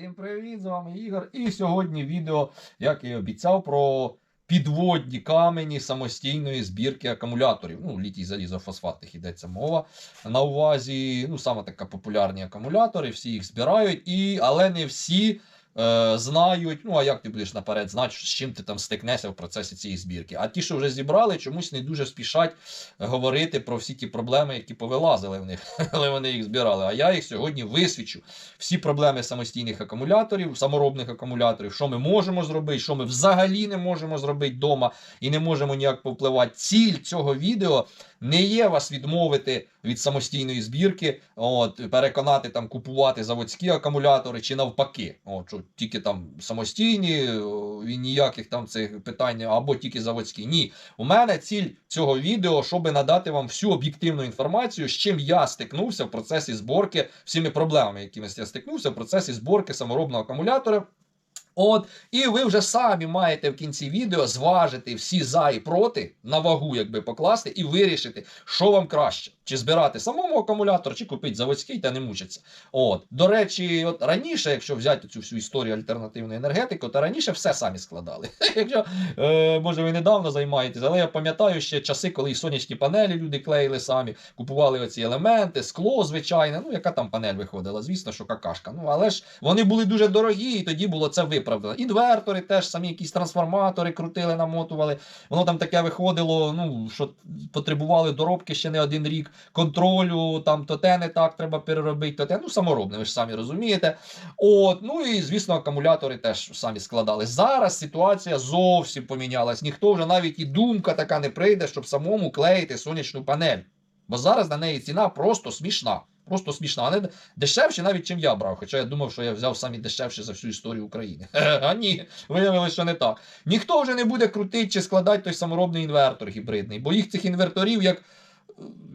Всім привіт, з вами Ігор. І сьогодні відео, як і обіцяв, про підводні камені самостійної збірки акумуляторів. Ну, літій залізофосфатних йдеться мова на увазі. Ну, саме така популярні акумулятори, всі їх збирають, і, але не всі. Е, Знають, ну а як ти будеш наперед знати, з чим ти там стикнешся в процесі цієї збірки. А ті, що вже зібрали, чомусь не дуже спішать говорити про всі ті проблеми, які повилазили в них, коли вони їх збирали. А я їх сьогодні висвічу всі проблеми самостійних акумуляторів, саморобних акумуляторів, що ми можемо зробити, що ми взагалі не можемо зробити вдома і не можемо ніяк повпливати. Ціль цього відео не є вас відмовити від самостійної збірки, от, переконати там купувати заводські акумулятори чи навпаки. От, що тільки там самостійні, і ніяких там цих питань, або тільки заводські. Ні. У мене ціль цього відео, щоб надати вам всю об'єктивну інформацію, з чим я стикнувся в процесі зборки, всіми проблемами, якими я стикнувся в процесі зборки саморобного акумулятора. От, і ви вже самі маєте в кінці відео зважити всі за і проти на вагу, якби покласти, і вирішити, що вам краще: чи збирати самому акумулятор, чи купити заводський та не мучитися. От, до речі, от раніше, якщо взяти цю всю історію альтернативної енергетики, то раніше все самі складали. Якщо е, може ви недавно займаєтесь, але я пам'ятаю ще часи, коли і сонячні панелі люди клеїли самі, купували оці елементи, скло, звичайне. Ну, яка там панель виходила? Звісно, що какашка. Ну, але ж вони були дуже дорогі, і тоді було це виправдано. Інвертори теж самі якісь трансформатори крутили, намотували. Воно там таке виходило, ну, що потребували доробки ще не один рік, контролю, там то те не так треба переробити, то те. Ну, саморобне, ви ж самі розумієте. От, ну і звісно, акумулятори теж самі складали. Зараз ситуація зовсім помінялась. Ніхто вже навіть і думка така не прийде, щоб самому клеїти сонячну панель. Бо зараз на неї ціна просто смішна. Просто смішна. Вони дешевші навіть чим я брав. Хоча я думав, що я взяв самі дешевші за всю історію України. А ні, виявилося, що не так. Ніхто вже не буде крутити чи складати той саморобний інвертор гібридний, бо їх цих інверторів, як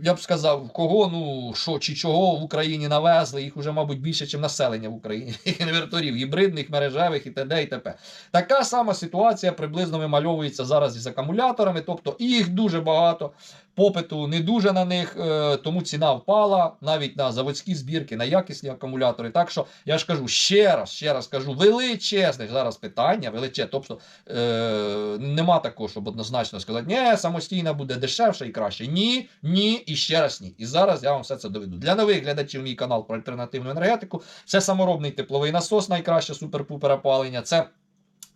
я б сказав, кого, ну що чи чого в Україні навезли, їх уже, мабуть, більше, ніж населення в Україні. Інверторів гібридних, мережевих і т.д. і т.п. Така сама ситуація приблизно вимальовується зараз із акумуляторами, тобто їх дуже багато. Попиту не дуже на них, е, тому ціна впала навіть на заводські збірки, на якісні акумулятори. Так що я ж кажу ще раз, ще раз кажу, величезне зараз питання, величезне. Тобто е, нема такого, щоб однозначно сказати, ні, самостійна буде дешевше і краще. Ні, ні і ще раз ні. І зараз я вам все це доведу. Для нових глядачів мій канал про альтернативну енергетику. Це саморобний тепловий насос, найкраще супер-пупер опалення. Це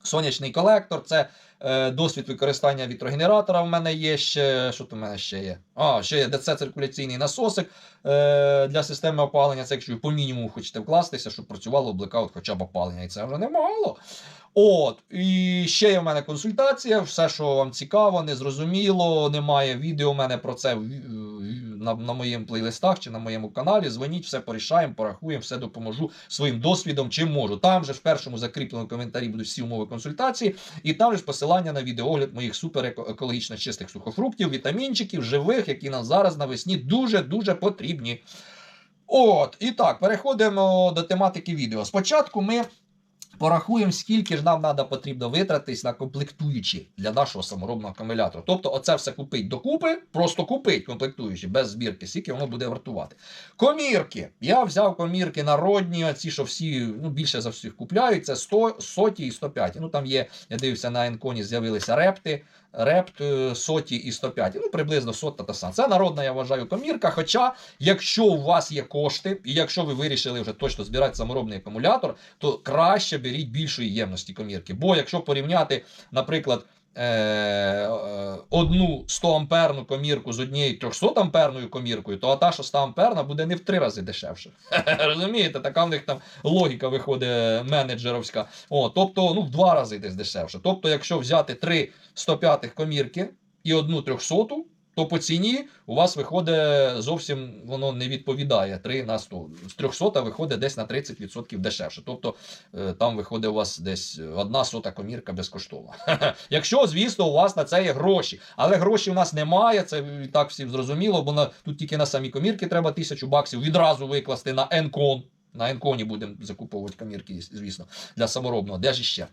сонячний колектор, це е, досвід використання вітрогенератора. В мене є ще. Що тут в мене ще є? А, ще є ДЦ-циркуляційний насосик е, для системи опалення. Це якщо ви по мінімуму хочете вкластися, щоб працювало блекаут хоча б опалення. І це вже немало. От, і ще є в мене консультація. Все, що вам цікаво, незрозуміло, немає відео у мене про це на, на моєму плейлистах чи на моєму каналі. Дзвоніть, все порішаємо, порахуємо, все допоможу своїм досвідом, чим можу. Там же в першому закріпленому коментарі будуть всі умови консультації, і там же посилання на відеоогляд моїх супер екологічно чистих сухофруктів, вітамінчиків, живих, які нам зараз навесні дуже-дуже потрібні. От, і так, переходимо до тематики відео. Спочатку ми порахуємо, скільки ж нам треба потрібно витратись на комплектуючі для нашого саморобного акумулятора. Тобто, оце все купить докупи, просто купить комплектуючі без збірки, скільки воно буде вартувати. Комірки. Я взяв комірки народні, ці, що всі ну, більше за всіх купляють, це 100, соті і 105. Ну там є, я дивився на Енконі, з'явилися репти. Репт е, соті і 105, ну приблизно сотна та сам. Це народна, я вважаю, комірка. Хоча, якщо у вас є кошти, і якщо ви вирішили вже точно збирати саморобний акумулятор, то краще беріть більшої ємності комірки. Бо якщо порівняти, наприклад, одну 100 амперну комірку з однією 300 амперною коміркою, то та, що 100 амперна, буде не в три рази дешевше. Розумієте, така в них там логіка виходить менеджеровська. О, тобто, ну, в два рази десь дешевше. Тобто, якщо взяти три 105 комірки і одну 300, то по ціні у вас виходить зовсім воно не відповідає 3 на 100. З 300 виходить десь на 30% дешевше. Тобто е, там виходить у вас десь одна сота комірка безкоштовна. Якщо, звісно, у вас на це є гроші. Але грошей у нас немає, це так всім зрозуміло, бо на, тут тільки на самі комірки треба тисячу баксів відразу викласти на Енкон. На Енконі будемо закуповувати комірки, звісно, для саморобного. Де ж іще?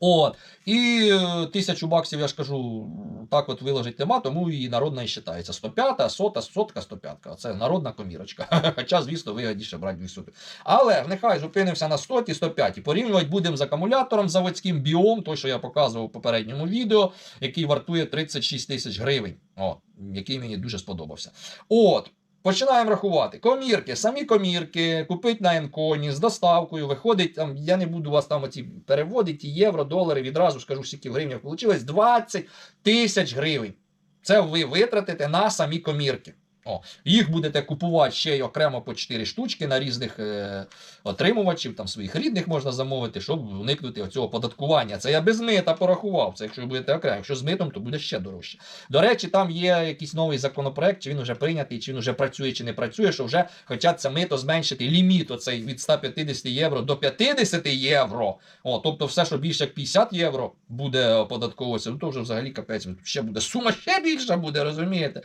От. І е, тисячу баксів, я ж кажу, так от виложить нема, тому і народна і вважається. 105, сота, сотка, 105. Це народна комірочка. Хоча, звісно, вигідніше брати дві соти. Але нехай зупинимося на 100 і 105. І порівнювати будемо з акумулятором заводським біом, той, що я показував у попередньому відео, який вартує 36 тисяч гривень. О, який мені дуже сподобався. От. Починаємо рахувати. Комірки, самі комірки, купить на Енконі з доставкою, виходить там, я не буду вас там оці переводити, євро, долари, відразу скажу, скільки в гривнях вийшло. 20 тисяч гривень. Це ви витратите на самі комірки. О, їх будете купувати ще й окремо по 4 штучки на різних е, отримувачів, там своїх рідних можна замовити, щоб уникнути оцього податкування. Це я без мита порахував. Це якщо будете окремо. Якщо з митом, то буде ще дорожче. До речі, там є якийсь новий законопроект, чи він вже прийнятий, чи він вже працює, чи не працює, що вже хочуть це мито зменшити ліміт оцей від 150 євро до 50 євро. О, тобто все, що більше як 50 євро буде оподатковуватися, ну то вже взагалі капець, ще буде сума ще більша буде, розумієте?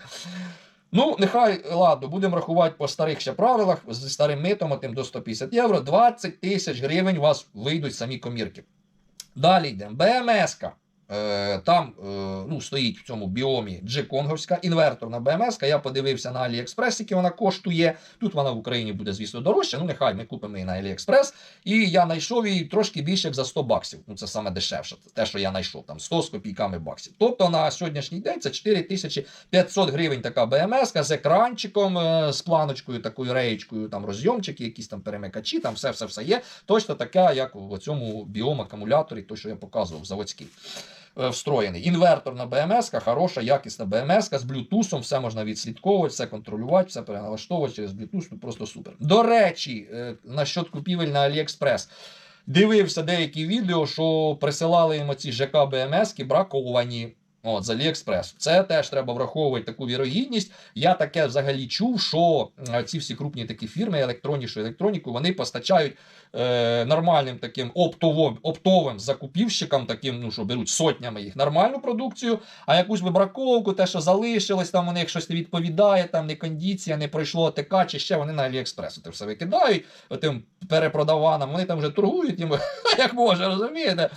Ну, нехай, ладно, будемо рахувати по старих ще правилах, зі старим митом, тим до 150 євро, 20 тисяч гривень у вас вийдуть самі комірки. Далі йдемо. БМС-ка. Е, Там е, ну, стоїть в цьому біомі G-Конговська, інверторна БМС. Я подивився на AliExpress, який вона коштує. Тут вона в Україні буде, звісно, дорожча. Ну, нехай ми купимо її на AliExpress. І я знайшов її трошки більше як за 100 баксів. Ну, це саме дешевше, те, що я знайшов, там 100 з копійками баксів. Тобто на сьогоднішній день це 4500 гривень така БМС з екранчиком, е, з планочкою, такою реєчкою, там розйомчики, якісь там перемикачі, там все-все-все є. Точно така, як в цьому біом-акумуляторі, той, що я показував, заводський. Е, Встроєний. Інверторна БМС, хороша, якісна БМС з блютусом, все можна відслідковувати, все контролювати, все переналаштовувати через Bluetooth, ну просто супер. До речі, на насчет купівель на AliExpress. Дивився деякі відео, що присилали їм оці ЖК БМС браковані. От, з AliExpress. Це теж треба враховувати таку вірогідність. Я таке взагалі чув, що е, ці всі крупні такі фірми, електронішу електроніку, вони постачають е, нормальним таким оптовим, оптовим закупівщикам, таким, ну що беруть сотнями їх нормальну продукцію, а якусь вибраковку, те, що залишилось, там у них щось не відповідає, там не кондиція, не пройшло АТК, чи ще вони на AliExpress це все викидають, тим перепродаванам, вони там вже торгують їм, як може, розумієте?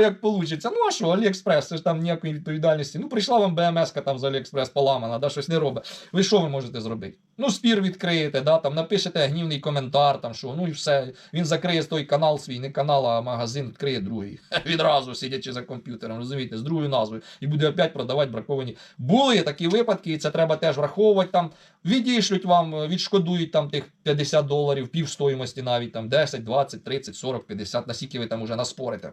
Як вийде. Ну а що, AliExpress, це ж там ніякої відповідальності. Ну, прийшла вам БМС там з AliExpress поламана, да, щось не робить. Ви що ви можете зробити? Ну, спір відкриєте, да, там напишете гнівний коментар, там що, ну і все. Він закриє той канал свій, не канал, а магазин відкриє другий. Відразу сидячи за комп'ютером, розумієте, з другою назвою. І буде опять продавати браковані. Були такі випадки, і це треба теж враховувати. Там відійшлють вам, відшкодують там тих 50 доларів, півстоїмості навіть там 10, 20, 30, 40, 50, наскільки ви там уже наспорите.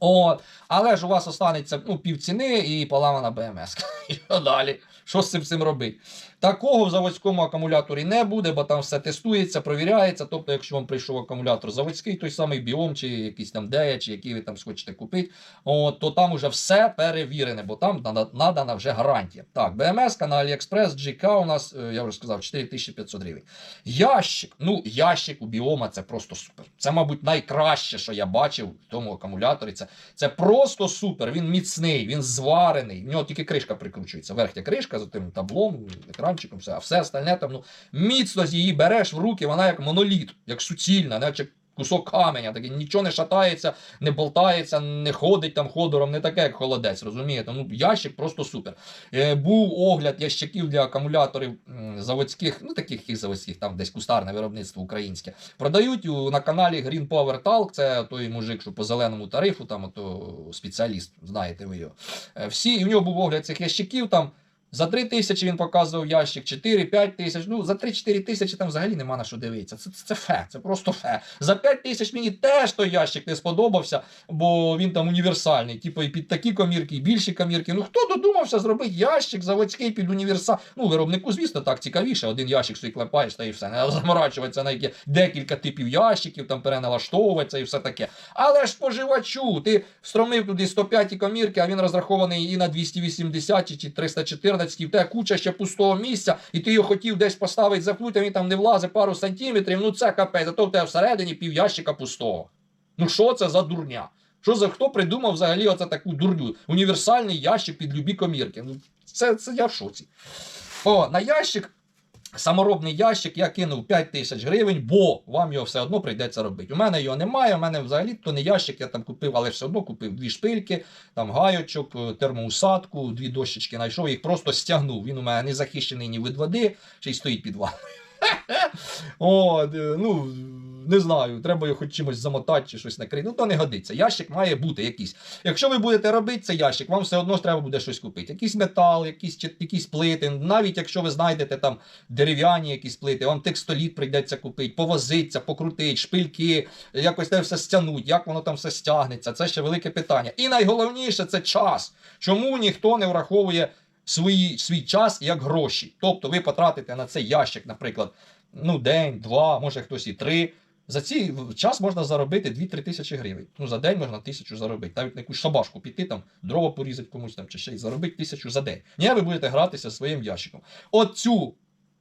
От, але ж у вас останеться ну, півціни і поламана БМС. І далі? Що з цим цим робити? Такого в заводському акумуляторі не буде, бо там все тестується, провіряється. Тобто, якщо вам прийшов акумулятор заводський, той самий біом, чи якийсь там дея, чи який ви там схочете купити, от, то там вже все перевірене, бо там надана вже гарантія. Так, БМС на AliExpress, GK у нас, е, я вже сказав, 4500 гривень. Ящик, ну, ящик у біома це просто супер. Це, мабуть, найкраще, що я бачив в тому акумуляторі. Це, це просто супер. Він міцний, він зварений. В нього тільки кришка прикручується. Верхня кришка за тим таблом, екранчиком, все. А все остальне там, ну, міцно її береш в руки, вона як моноліт, як суцільна, наче кусок каменя, такий нічого не шатається, не болтається, не ходить там ходором, не таке, як холодець, розумієте? Ну, ящик просто супер. Е, був огляд ящиків для акумуляторів заводських, ну таких яких заводських, там десь кустарне виробництво українське. Продають на каналі Green Power Talk, це той мужик, що по зеленому тарифу, там ото спеціаліст, знаєте ви його. Е, Всі, і в нього був огляд цих ящиків там. За 3 тисячі він показував ящик, 4-5 тисяч. Ну, за 3-4 тисячі там взагалі нема на що дивитися. Це, це, це фе, це просто фе. За 5 тисяч мені теж той ящик не сподобався, бо він там універсальний. Типу, і під такі комірки, і більші комірки. Ну хто додумався зробити ящик заводський під універсал? Ну, виробнику, звісно, так цікавіше. Один ящик собі клепаєш та і все. Не заморачуватися на які декілька типів ящиків, там переналаштовуватися і все таке. Але ж споживачу, ти встромив туди 105 комірки, а він розрахований і на 280 чи 314, і в те куча ще пустого місця, і ти його хотів десь поставити за а він там не влазить пару сантиметрів. Ну це капець, а то в тебе всередині пів ящика пустого. Ну що це за дурня? Що за хто придумав взагалі оце таку дурню? Універсальний ящик під любі комірки. Ну, це, це я в шоці. О, на ящик Саморобний ящик я кинув 5 тисяч гривень, бо вам його все одно прийдеться робити. У мене його немає, у мене взагалі то не ящик, я там купив, але все одно купив дві шпильки, там гайочок, е, термоусадку, дві дощечки знайшов, їх просто стягнув. Він у мене не захищений ні від води, ще й стоїть під ванною. От, е, ну, не знаю, треба його хоч чимось замотати чи щось накрити. Ну, то не годиться. Ящик має бути якийсь. Якщо ви будете робити цей ящик, вам все одно ж треба буде щось купити. Якийсь метал, якісь, якісь плити. Навіть якщо ви знайдете там дерев'яні якісь плити, вам текстоліт прийдеться купити, повозиться, покрутити, шпильки, якось те все стягнуть, як воно там все стягнеться. Це ще велике питання. І найголовніше це час. Чому ніхто не враховує свої, свій час як гроші? Тобто ви потратите на цей ящик, наприклад, ну, день, два, може хтось і три. За цей час можна заробити 2-3 тисячі гривень. Ну, за день можна тисячу заробити. Навіть на якусь шабашку піти, там, дрова порізати комусь там, чи ще й заробити тисячу за день. Ні, ви будете гратися своїм ящиком. Оцю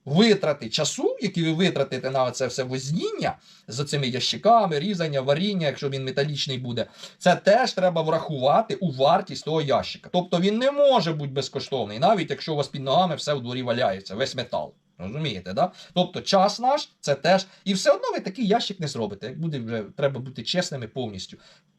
витрати часу, які ви витратите на це все возніння з цими ящиками, різання, варіння, якщо він металічний буде, це теж треба врахувати у вартість того ящика. Тобто він не може бути безкоштовний, навіть якщо у вас під ногами все в дворі валяється, весь метал. Розумієте, да? Тобто час наш це теж. І все одно ви такий ящик не зробите. Як буде вже треба бути чесними повністю.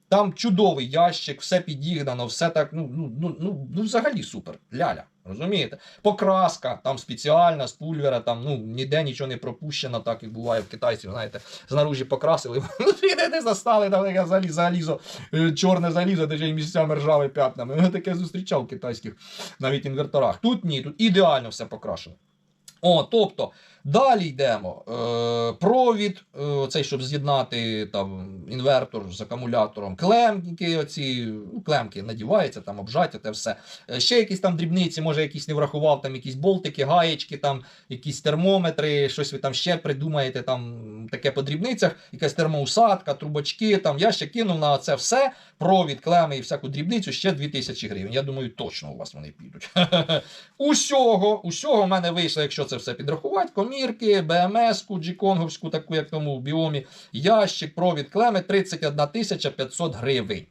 Там чудовий ящик, все підігнано, все так, ну, ну, ну, ну, ну взагалі супер. Ляля. Розумієте? Покраска там спеціальна з пульвера, там ну ніде нічого не пропущено, так як буває в китайців, знаєте, знаружі покрасили, не застали, там таке залізо, е, чорне залізо, де й місцями ржаве п'ятнами. Я таке зустрічав в китайських навіть інверторах. Тут ні, тут ідеально все покрашено. О, тобто, далі йдемо. Е, провід, е, цей, щоб з'єднати там, інвертор з акумулятором, клемки, оці, ну, клемки надіваються, там обжаття, те все. Е, ще якісь там дрібниці, може, якісь не врахував, там якісь болтики, гаєчки, там, якісь термометри, щось ви там ще придумаєте, там таке по дрібницях, якась термоусадка, трубочки. Там, я ще кинув на це все, провід, клеми і всяку дрібницю, ще 2000 гривень. Я думаю, точно у вас вони підуть. Усього, усього в мене вийшло, якщо це все підрахувати, комірки, БМС-ку, джіконговську, таку, як тому в біомі, ящик, провід, клеми 31 500 гривень.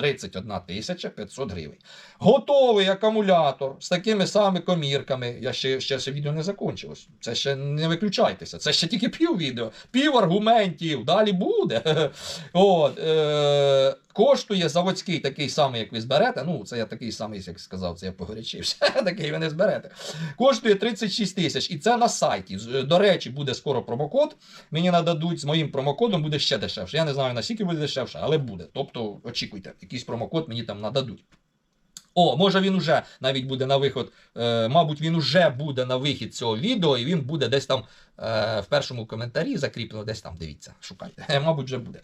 31 тисяча 500 гривень. Готовий акумулятор з такими самими комірками. Я ще, ще, ще відео не закончилось. Це ще не виключайтеся. Це ще тільки пів відео, пів аргументів. Далі буде. От, е, коштує заводський такий самий, як ви зберете. Ну, це я такий самий, як сказав, це я погорячився. такий ви не зберете. Коштує 36 тисяч. І це на сайті. До речі, буде скоро промокод. Мені нададуть з моїм промокодом буде ще дешевше. Я не знаю наскільки буде дешевше, але буде. Тобто очікуйте, якийсь промокод мені там нададуть. О, може він уже навіть буде на виход. Е, мабуть, він уже буде на вихід цього відео, і він буде десь там е, в першому коментарі закріплено, десь там, дивіться, шукайте. Е, мабуть, вже буде.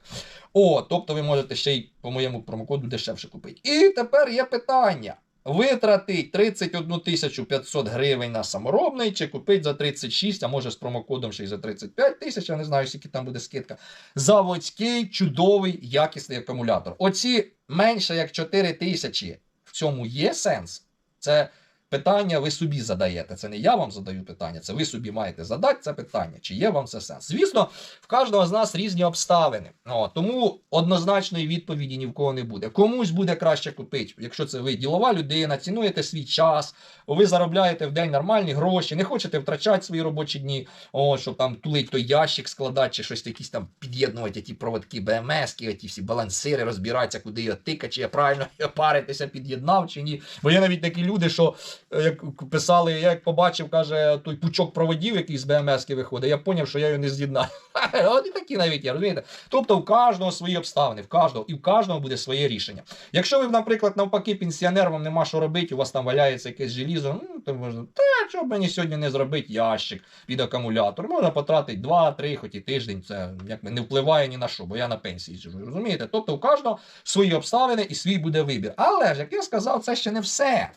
О, тобто ви можете ще й по моєму промокоду дешевше купити. І тепер є питання. Витратить 31 500 гривень на саморобний, чи купить за 36, а може з промокодом ще й за 35 тисяч, я не знаю, скільки там буде скидка. Заводський чудовий якісний акумулятор. Оці менше як 4 тисячі в цьому є сенс. Це питання ви собі задаєте. Це не я вам задаю питання, це ви собі маєте задати це питання, чи є вам це сенс. Звісно, в кожного з нас різні обставини. О, тому однозначної відповіді ні в кого не буде. Комусь буде краще купити, якщо це ви ділова людина, цінуєте свій час, ви заробляєте в день нормальні гроші, не хочете втрачати свої робочі дні, о, щоб там тулить той ящик складати, чи щось якісь там під'єднувати ті проводки БМС, ті всі балансири, розбиратися, куди його тикати, чи я правильно паритися, під'єднав чи ні. Бо є навіть такі люди, що як писали, я як побачив, каже, той пучок проводів, який з БМС виходить, я зрозумів, що я його не з'єднаю. І такі навіть є, розумієте? Тобто в кожного свої обставини, в кожного, і в кожного буде своє рішення. Якщо ви, наприклад, навпаки, пенсіонер, вам нема що робити, у вас там валяється якесь желізо, ну, то можна, та що б мені сьогодні не зробити ящик під акумулятор. Можна потратити 2-3, хоч і тиждень, це якби не впливає ні на що, бо я на пенсії сижу, розумієте? Тобто у кожного свої обставини і свій буде вибір. Але ж, як я сказав, це ще не все.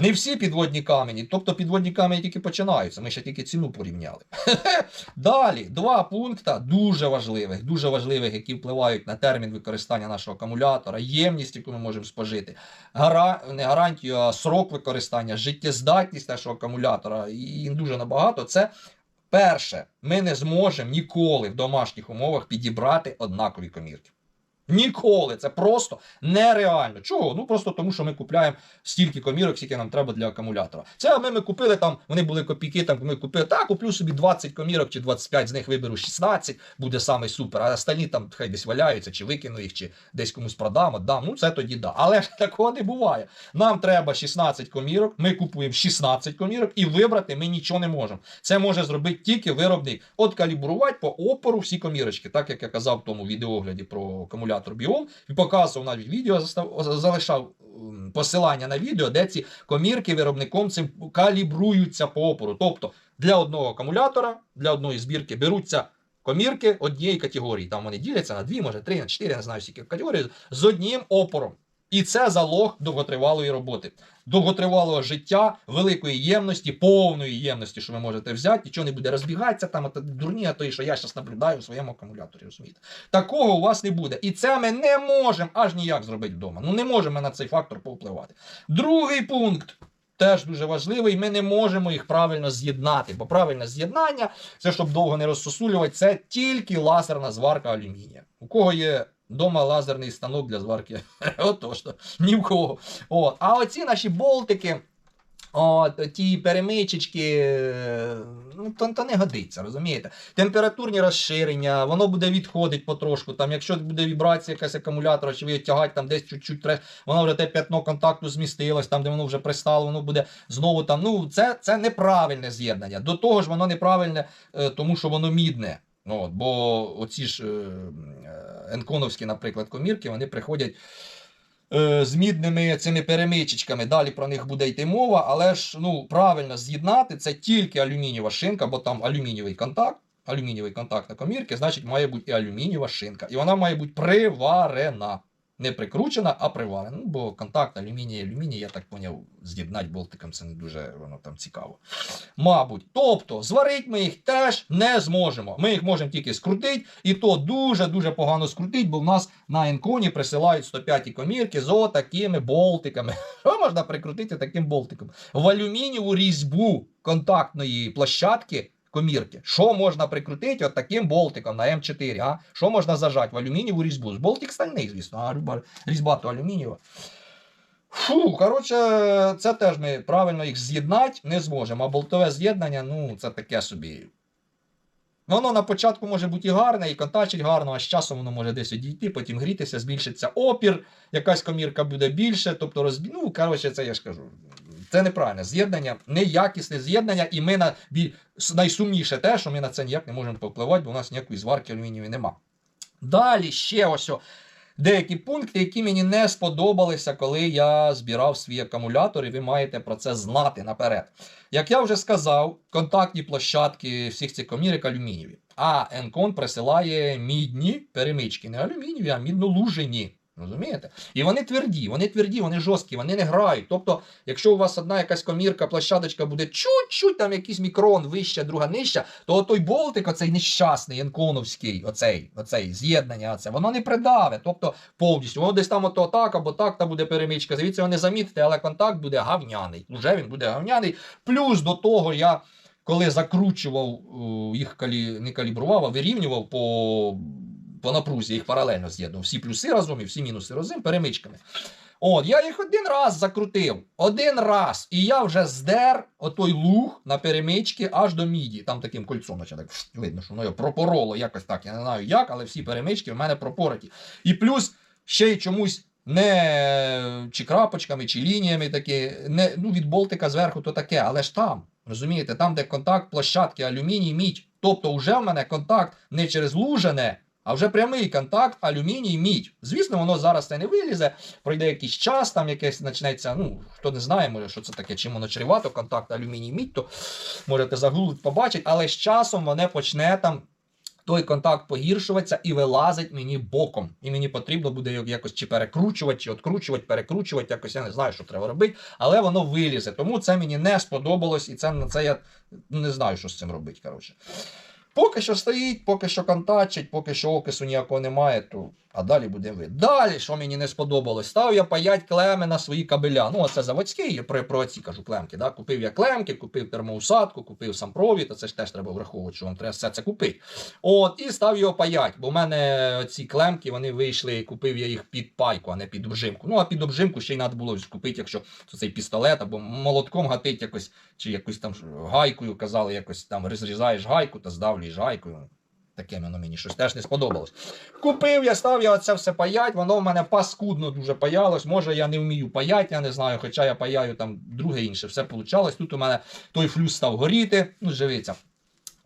Не всі підводні камені, тобто підводні камені тільки починаються, ми ще тільки ціну порівняли. Далі, два пункти дуже важливих, дуже важливих, які впливають на термін використання нашого акумулятора, ємність, яку ми можемо спожити, гара... не гарантію, а срок використання, життєздатність нашого акумулятора, і дуже набагато. Це перше, ми не зможемо ніколи в домашніх умовах підібрати однакові комірки. Ніколи. Це просто нереально. Чого? Ну просто тому, що ми купляємо стільки комірок, скільки нам треба для акумулятора. Це ми, ми купили там, вони були копійки, там ми купили, так, куплю собі 20 комірок чи 25, з них виберу 16, буде самий супер, а остальні там хай десь валяються, чи викину їх, чи десь комусь продам, отдам. Ну це тоді да. Але ж такого не буває. Нам треба 16 комірок, ми купуємо 16 комірок і вибрати ми нічого не можемо. Це може зробити тільки виробник. От калібрувати по опору всі комірочки, так як я казав в тому відеогляді про акумулятор Біом, і показував навіть відео, залишав посилання на відео, де ці комірки виробником цим калібруються по опору. Тобто для одного акумулятора, для одної збірки беруться. Комірки однієї категорії. Там вони діляться на дві, може три, на чотири, не знаю, скільки категорій, з одним опором. І це залог довготривалої роботи, довготривалого життя, великої ємності, повної ємності, що ви можете взяти, нічого не буде розбігатися, там от дурні, а то, і що я зараз наблюдаю в своєму акумуляторі. розумієте? Такого у вас не буде. І це ми не можемо аж ніяк зробити вдома. Ну не можемо на цей фактор повпливати. Другий пункт. Теж дуже важливий, ми не можемо їх правильно з'єднати, бо правильне з'єднання, це щоб довго не розсосулювати, це тільки лазерна зварка алюмінія. У кого є вдома лазерний станок для зварки? Отож, то, ні в кого. От. А оці наші болтики, от, ті перемичечки, ну, то, то не годиться, розумієте? Температурні розширення, воно буде відходити потрошку. Там, якщо буде вібрація якась акумулятора, чи ви його тягать там десь чуть-чуть, воно вже те п'ятно контакту змістилось, там, де воно вже пристало, воно буде знову там. Ну, це, це неправильне з'єднання. До того ж, воно неправильне, е, тому що воно мідне. Ну, от, бо оці ж е, е, енконовські, наприклад, комірки, вони приходять е, з мідними цими перемичечками. Далі про них буде йти мова, але ж ну, правильно з'єднати це тільки алюмінієва шинка, бо там алюмінієвий контакт. Алюмінієвий контакт на комірки, значить, має бути і алюмінієва шинка. І вона має бути приварена. Не прикручена, а приварена. Ну, бо контакт алюміній, алюміній, я так поняв, з'єднати болтиком це не дуже воно там цікаво. Мабуть. Тобто, зварити ми їх теж не зможемо. Ми їх можемо тільки скрутити, і то дуже-дуже погано скрутити, бо в нас на енконі присилають 105 комірки з отакими болтиками. Що можна прикрутити таким болтиком? В алюмінієву різьбу контактної площадки. Комірки. Що можна прикрутити от таким болтиком на М4? А? Що можна зажати в алюмінієву різьбу? Болтик стальний, звісно, а різьба- то алюмінієва. Фу, коротше, це теж ми правильно їх з'єднати не зможемо. А болтове з'єднання, ну, це таке собі. Воно на початку може бути і гарне, і контачить гарно, а з часом воно може десь одійти, потім грітися, збільшиться опір, якась комірка буде більше. Тобто, розбі... ну, коротше, це я ж кажу. Це неправильне з'єднання, неякісне з'єднання, і ми на найсумніше те, що ми на це ніяк не можемо повпливати, бо у нас ніякої зварки алюмінієвої нема. Далі ще ось деякі пункти, які мені не сподобалися, коли я збирав свій акумулятор, і ви маєте про це знати наперед. Як я вже сказав, контактні площадки всіх цих комірок алюмінієві. А Енкон присилає мідні перемички, не алюмінієві, а мідно-лужені. Розумієте? І вони тверді, вони тверді, вони жорсткі, вони не грають. Тобто, якщо у вас одна якась комірка, площадочка буде чуть-чуть там якийсь мікрон вища, друга нижча, то той болтик, оцей нещасний, енконовський, оцей, оцей з'єднання, оце, воно не придаве. Тобто повністю, воно десь там ото так або так, там буде перемичка. Звідси ви не замітите, але контакт буде гавняний. Уже він буде гавняний. Плюс до того я. Коли закручував їх калі... не калібрував, а вирівнював по, по напрузі, їх паралельно з'єднував. Всі плюси разом і всі мінуси разом перемичками. От, я їх один раз закрутив. Один раз. І я вже здер отой луг на перемички аж до міді. Там таким кольцом, наче так видно, що воно його пропороло якось так. Я не знаю як, але всі перемички в мене пропороті. І плюс ще й чомусь. Не чи крапочками, чи лініями такі, не, ну від болтика зверху то таке, але ж там, розумієте, там, де контакт площадки, алюміній, мідь. Тобто, вже в мене контакт не через лужене, а вже прямий контакт, алюміній, мідь. Звісно, воно зараз це не вилізе, пройде якийсь час, там якесь почнеться. Ну, хто не знає, може, що це таке, чим воно чревато, контакт алюміній, мідь, то можете загуглити, побачити, але з часом воно почне там. Той контакт погіршуватися і вилазить мені боком. І мені потрібно буде його якось чи перекручувати, чи откручувати, перекручувати. Якось я не знаю, що треба робити, але воно вилізе. Тому це мені не сподобалось, і це на це я не знаю, що з цим робити. Коротше. Поки що стоїть, поки що контачить, поки що окису ніякого немає, то а далі будемо видно. Далі, що мені не сподобалось, став я паять клеми на свої кабеля. Ну, оце заводські, я про, про ці кажу клемки. Да? Купив я клемки, купив термоусадку, купив сам провід, а це ж теж треба враховувати, що вам треба все це купити. От, і став його паять, бо в мене ці клемки вони вийшли, купив я їх під пайку, а не під обжимку. Ну, а під обжимку ще й треба було купити, якщо це цей пістолет або молотком гатить якось, чи якось там гайкою казали, якось там розрізаєш гайку та здавлюєш гайкою. Таке воно мені щось теж не сподобалось. Купив, я став я оце все паять, воно в мене паскудно дуже паялось. Може, я не вмію паять, я не знаю, хоча я паяю там друге інше, все получалось. Тут у мене той флюс став горіти, ну, живиться.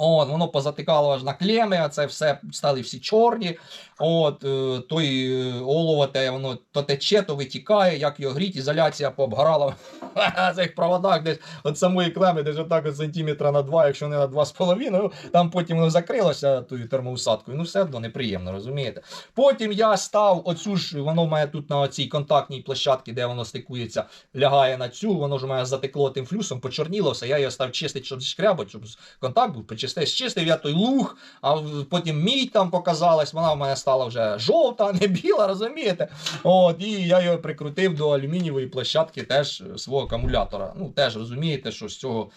От, воно позатикало аж на клеми, а це все стали всі чорні. От, е, той е, олово, те, воно то тече, то витікає, як його гріть, ізоляція пообграла в цих проводах десь от самої клеми, десь отак от сантиметра на два, якщо не на два з половиною, там потім воно закрилося тою термоусадкою. Ну, все одно неприємно, розумієте? Потім я став оцю ж, воно мене тут на цій контактній площадці, де воно стикується, лягає на цю, воно ж мене затекло тим флюсом, почорніло все. Я його став чистити, щоб шкрябати, щоб контакт був почистив. Чистив я той луг, а потім мідь там показалась, вона в мене стала вже жовта, не біла, розумієте? От, і я його прикрутив до алюмінієвої площадки теж е, свого акумулятора. Ну, теж розумієте, що з цього.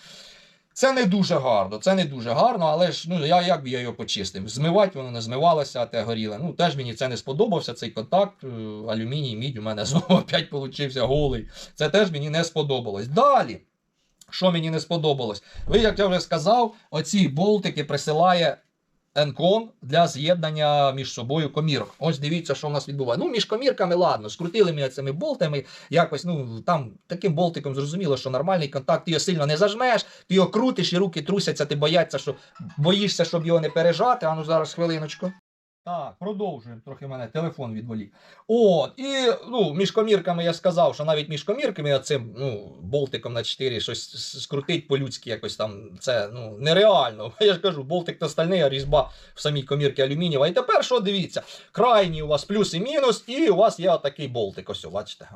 Це не дуже гарно, це не дуже гарно, але ж ну я як би я його почистив. Змивати воно не змивалося, а те горіле. Ну теж мені це не сподобався. Цей контакт, е, алюміній, мідь у мене знову опять получився голий. Це теж мені не сподобалось. Далі. Що мені не сподобалось? Ви, як я вже сказав, оці болтики присилає Енкон для з'єднання між собою комірок. Ось дивіться, що в нас відбувається. Ну, між комірками, ладно, скрутили ми цими болтами. Якось, ну там таким болтиком зрозуміло, що нормальний контакт, ти його сильно не зажмеш, ти його крутиш і руки трусяться, ти бояться, що боїшся, щоб його не пережати. А ну зараз хвилиночку. Так, продовжуємо. Трохи мене телефон відволік. От, і ну, між комірками я сказав, що навіть між комірками цим ну, болтиком на 4 щось скрутить по-людськи якось там. Це ну, нереально. Я ж кажу, болтик то стальний, а різьба в самій комірці алюмінієва. І тепер що дивіться? Крайній у вас плюс і мінус, і у вас є отакий болтик. Ось, бачите.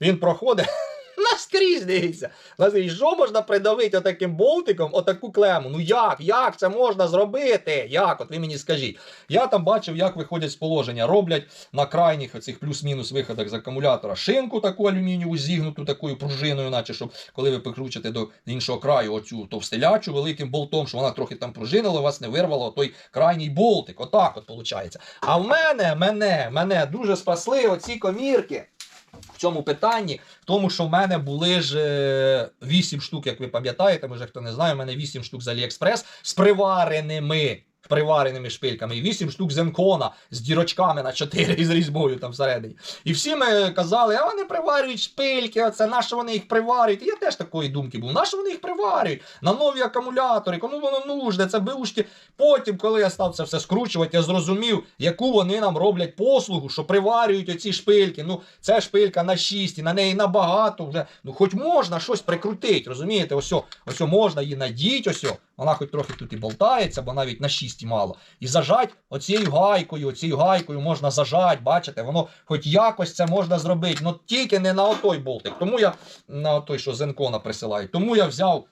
Він проходить. Наскрізь дивіться. Наскрізь, що можна придавити отаким болтиком, отаку клему? Ну як? Як це можна зробити? Як? От ви мені скажіть. Я там бачив, як виходять з положення. Роблять на крайніх оцих плюс-мінус виходах з акумулятора шинку таку алюмінієву зігнуту такою пружиною, наче щоб коли ви прикручуєте до іншого краю оцю товстелячу великим болтом, що вона трохи там пружинила, вас не вирвала той крайній болтик. Отак от виходить. А в мене, мене, мене дуже спасли оці комірки. В цьому питанні, в тому, що в мене були ж е, 8 штук, як ви пам'ятаєте, може хто не знає, в мене 8 штук з Аліекспрес з привареними. Привареними шпильками, і 8 штук зенкона з дірочками на 4 і з різьбою там всередині. І всі ми казали, а вони приварюють шпильки, оце на що вони їх приварюють. І я теж такої думки був, на що вони їх приварюють? На нові акумулятори, кому воно нужне, це беушки. Потім, коли я став це все скручувати, я зрозумів, яку вони нам роблять послугу, що приварюють оці шпильки. Ну, це шпилька на 6, і на неї набагато вже. Ну, хоч можна щось прикрутити, розумієте? Ось, ось можна її надіть, ось. Вона хоч трохи тут і болтається, бо навіть на 6 мало. І зажать оцією гайкою, оцією гайкою можна зажать, бачите, воно хоч якось це можна зробити, ну тільки не на отой болтик. Тому я на той, що з Енкона присилають. Тому я взяв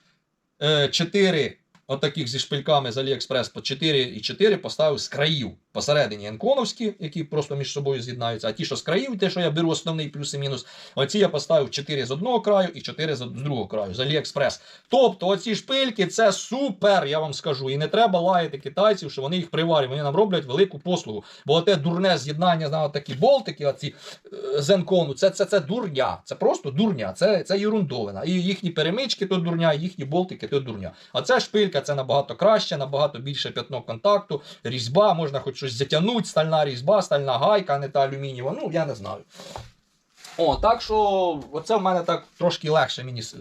е, 4 отаких зі шпильками з Аліекспрес по 4 і 4 поставив з країв. Посередині енконовські, які просто між собою з'єднаються, а ті, що з країв, те, що я беру основний плюс і мінус, оці я поставив 4 з одного краю і 4 з другого краю, з Аліекспрес. Тобто оці шпильки це супер, я вам скажу. І не треба лаяти китайців, що вони їх приварюють. Вони нам роблять велику послугу. Бо те дурне з'єднання на такі болтики, оці е, з енкону, це, це, це дурня. Це просто дурня, це, це ерундовина. І їхні перемички то дурня, і їхні болтики то дурня. А ця шпилька це набагато краще, набагато більше п'ятно контакту, різьба, можна хоч щось затягнуть, стальна різьба, стальна гайка, не та алюмінієва. Ну, я не знаю. О, так що оце в мене так трошки легше мені е,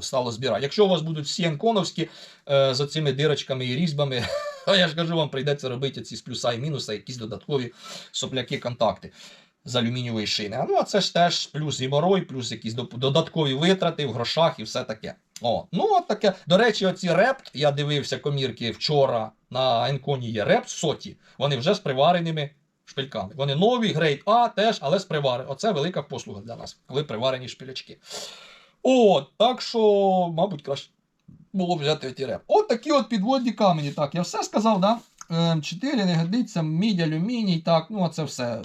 стало збирати. Якщо у вас будуть всі енконовські е, з цими дирочками і різьбами, то я ж кажу, вам прийдеться робити ці з плюса і мінуса, якісь додаткові сопляки контакти з алюмінієвої шини. А ну а це ж теж плюс геморой, плюс якісь додаткові витрати в грошах і все таке. О, ну от таке. До речі, оці репт, я дивився комірки вчора на Енконі є репт соті. Вони вже з привареними шпильками. Вони нові, грейд А теж, але з привари. Оце велика послуга для нас, коли приварені шпилячки. От, так що, мабуть, краще. було взяти отірем. От такі от підводні камені. Так, я все сказав, да? 4 не годиться, мідь, алюміній, так, ну це все.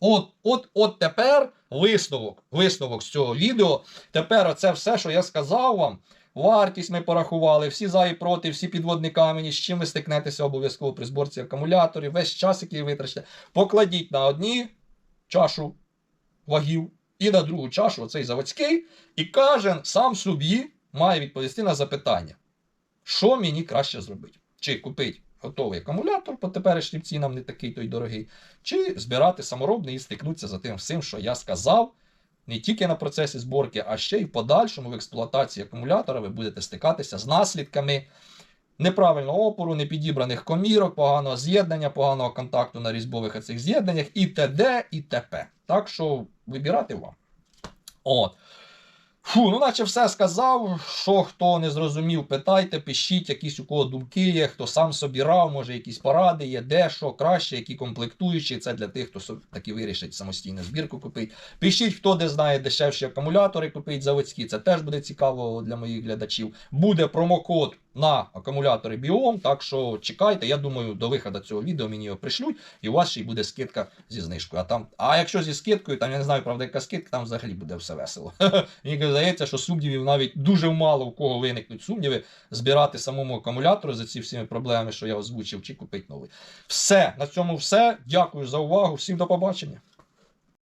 От, от, от тепер висновок, висновок з цього відео. Тепер оце все, що я сказав вам. Вартість ми порахували, всі за і проти, всі підводні камені, з чим ви стикнетеся обов'язково при зборці акумуляторів, весь час, який ви витрачите, покладіть на одні чашу вагів і на другу чашу оцей заводський, і кожен сам собі має відповісти на запитання, що мені краще зробити. Чи купити готовий акумулятор по теперішнім цінам не такий той дорогий, чи збирати саморобний і стикнутися за тим всім, що я сказав. Не тільки на процесі зборки, а ще й в подальшому в експлуатації акумулятора ви будете стикатися з наслідками неправильного опору, непідібраних комірок, поганого з'єднання, поганого контакту на різьбових оцих з'єднаннях і т.д. і т.п. Так що вибирати вам. От. Фу, ну наче все сказав. Що хто не зрозумів, питайте, пишіть, якісь у кого думки є, хто сам собирав, може якісь поради є, де що краще, які комплектуючі. Це для тих, хто таки вирішить самостійно збірку купити. Пишіть, хто де знає дешевші акумулятори купить заводські. Це теж буде цікаво для моїх глядачів. Буде промокод на акумулятори Біом. Так що чекайте. Я думаю, до виходу цього відео мені його пришлють, і у вас ще й буде скидка зі знижкою. А там, а якщо зі скидкою, там я не знаю, правда, яка скидка, там взагалі буде все весело. Мені здається, що сумнівів навіть дуже мало у кого виникнуть сумніви збирати самому акумулятору за ці всіми проблемами, що я озвучив, чи купити новий. Все, на цьому все. Дякую за увагу. Всім до побачення.